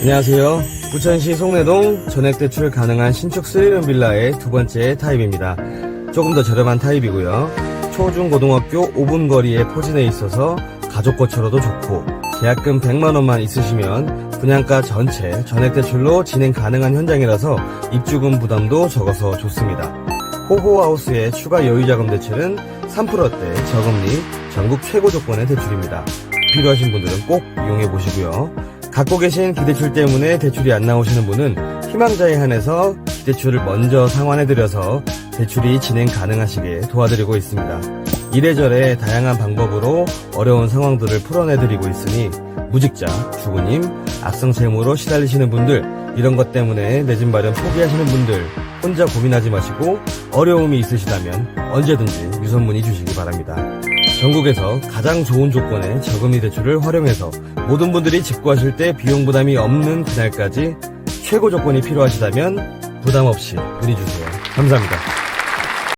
안녕하세요. 부천시 송내동 전액 대출 가능한 신축 스리룸 빌라의 두 번째 타입입니다. 조금 더 저렴한 타입이고요. 초중고등학교 5분 거리에 포진해 있어서 가족 거처로도 좋고 계약금 100만 원만 있으시면 분양가 전체 전액 대출로 진행 가능한 현장이라서 입주금 부담도 적어서 좋습니다. 호호하우스의 추가 여유자금 대출은 3%대 저금리 전국 최고 조건의 대출입니다. 필요하신 분들은 꼭 이용해 보시고요. 갖고 계신 기대출 때문에 대출이 안 나오시는 분은 희망자에 한해서 기대출을 먼저 상환해드려서 대출이 진행 가능하시게 도와드리고 있습니다. 이래저래 다양한 방법으로 어려운 상황들을 풀어내드리고 있으니 무직자, 주부님, 악성 재무로 시달리시는 분들, 이런 것 때문에 내 집 마련 포기하시는 분들, 혼자 고민하지 마시고 어려움이 있으시다면 언제든지 유선문의 주시기 바랍니다. 전국에서 가장 좋은 조건의 저금리 대출을 활용해서 모든 분들이 집 구하실 때 비용 부담이 없는 그날까지 최고 조건이 필요하시다면 부담 없이 문의 주세요. 감사합니다.